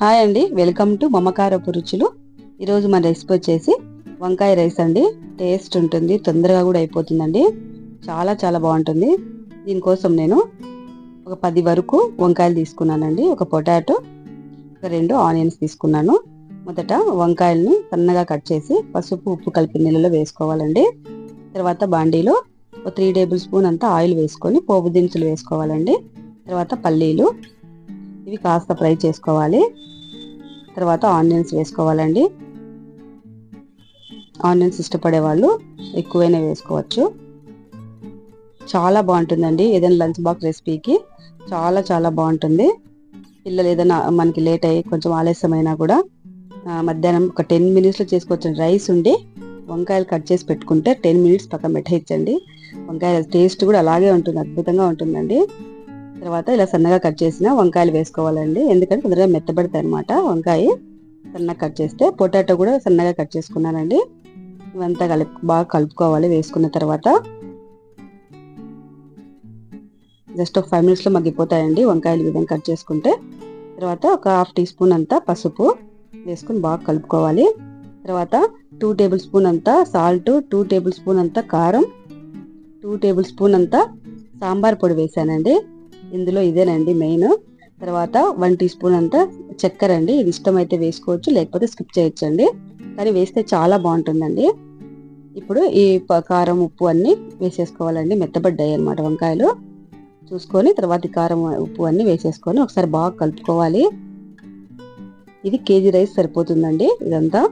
Hi అండి welcome to మమకారపు రుచులు. ఈరోజు మన రెసిపీ వచ్చేసి వంకాయ రైస్ అండి. టేస్ట్ ఉంటుంది తొందరగా కూడా అయిపోతుందండి. చాలా చాలా బాగుంటుంది. దీనికోసం నేను ఒక పది వరకు వంకాయలు తీసుకున్నానండి. ఒక పొటాటో ఒక రెండు ఆనియన్స్ తీసుకున్నాను. మొదట వంకాయలను సన్నగా కట్ చేసి పసుపు ఉప్పు కలిపి నీళ్ళలో వేసుకోవాలండి. తర్వాత బాండీలో ఒక త్రీ టేబుల్ స్పూన్ అంతా ఆయిల్ వేసుకొని పోపు దినుసులు వేసుకోవాలండి. తర్వాత పల్లీలు ఇవి కాస్త ఫ్రై చేసుకోవాలి. తర్వాత ఆనియన్స్ వేసుకోవాలండి. ఆనియన్స్ ఇష్టపడే వాళ్ళు ఎక్కువైనా వేసుకోవచ్చు. చాలా బాగుంటుందండి ఏదైనా లంచ్ బాక్స్ రెసిపీకి. చాలా చాలా బాగుంటుంది. పిల్లలు ఏదైనా మనకి లేట్ అయ్యి కొంచెం ఆలస్యమైనా కూడా మధ్యాహ్నం ఒక టెన్ మినిట్స్లో చేసుకోవచ్చు. రైస్ ఉండి వంకాయలు కట్ చేసి పెట్టుకుంటే టెన్ మినిట్స్ పక్కన పెట్టేయచ్చండి. వంకాయ టేస్ట్ కూడా అలాగే ఉంటుంది అద్భుతంగా ఉంటుందండి. తర్వాత ఇలా సన్నగా కట్ చేసిన వంకాయలు వేసుకోవాలండి. ఎందుకంటే తొందరగా మెత్తబడతాయి అనమాట వంకాయ. సన్నగా కట్ చేస్తే పొటాటో కూడా సన్నగా కట్ చేసుకున్నానండి. ఇవంతా కలుపు బాగా కలుపుకోవాలి వేసుకున్న తర్వాత. జస్ట్ ఒక ఫైవ్ మినిట్స్లో మగ్గిపోతాయండి వంకాయలు విధంగా కట్ చేసుకుంటే. తర్వాత ఒక హాఫ్ టీ స్పూన్ అంతా పసుపు వేసుకుని బాగా కలుపుకోవాలి. తర్వాత టూ టేబుల్ స్పూన్ అంతా సాల్ట్ టూ టేబుల్ స్పూన్ అంతా కారం టూ టేబుల్ స్పూన్ అంతా సాంబార్ పొడి వేసానండి. ఇందులో ఇదేనండి మెయిన్ తర్వాత వన్ టీ స్పూన్ అంతా చక్కెర అండి. ఇది ఇష్టమైతే వేసుకోవచ్చు లేకపోతే స్కిప్ చేయొచ్చండి. కానీ వేస్తే చాలా బాగుంటుందండి. ఇప్పుడు ఈ కారం ఉప్పు అన్ని వేసేసుకోవాలండి. మెత్తబడ్డాయి అనమాట వంకాయలు. చూసుకొని తర్వాత ఈ కారం ఉప్పు అన్ని వేసేసుకొని ఒకసారి బాగా కలుపుకోవాలి. ఇది కేజీ రైస్ సరిపోతుందండి ఇదంతా.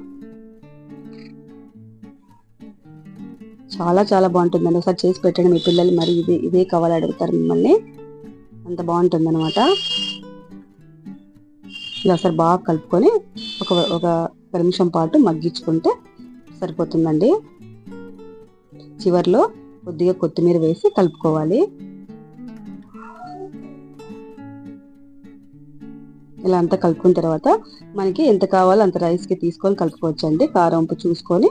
చాలా చాలా బాగుంటుందండి. ఒకసారి చేసి పెట్టండి మీ పిల్లలు. మరి ఇది ఇదే కావాలి అడుగుతారు మిమ్మల్ని. అంత బాగుంటుంది అనమాట ఇలా ఒకసారి బాగా కలుపుకొని ఒక ఒక నిమిషం పాటు మగ్గించుకుంటే సరిపోతుందండి. చివరిలో కొద్దిగా కొత్తిమీర వేసి కలుపుకోవాలి. ఇలా అంతా కలుపుకున్న తర్వాత మనకి ఎంత కావాలో అంత రైస్కి తీసుకొని కలుపుకోవచ్చు అండి కారం ఉప్పు చూసుకొని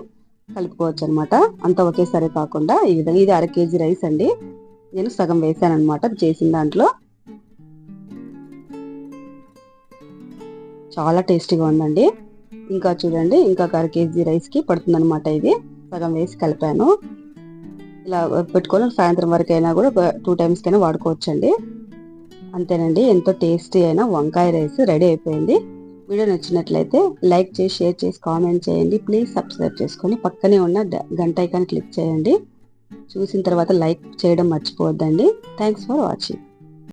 కలుపుకోవచ్చు అనమాట అంత ఒకేసారి కాకుండా ఈ విధంగా ఇది అర కేజీ రైస్ అండి. నేను సగం వేసాను అనమాట చేసిన దాంట్లో చాలా టేస్టీగా ఉందండి. ఇంకా చూడండి ఇంకా అర కేజీ రైస్కి పడుతుంది అనమాట ఇది. సగం వేసి కలిపాను. ఇలా పెట్టుకొని సాయంత్రం వరకు అయినా కూడా టూ టైమ్స్కైనా వాడుకోవచ్చు అండి అంతేనండి ఎంతో టేస్టీ అయిన వంకాయ రైస్ రెడీ అయిపోయింది. వీడియో నచ్చినట్లయితే లైక్ చేసి షేర్ చేసి కామెంట్ చేయండి. ప్లీజ్ సబ్స్క్రైబ్ చేసుకొని పక్కనే ఉన్న గంట ఐకాన్ క్లిక్ చేయండి. చూసిన తర్వాత లైక్ చేయడం మర్చిపోవద్దండి. Thanks for watching.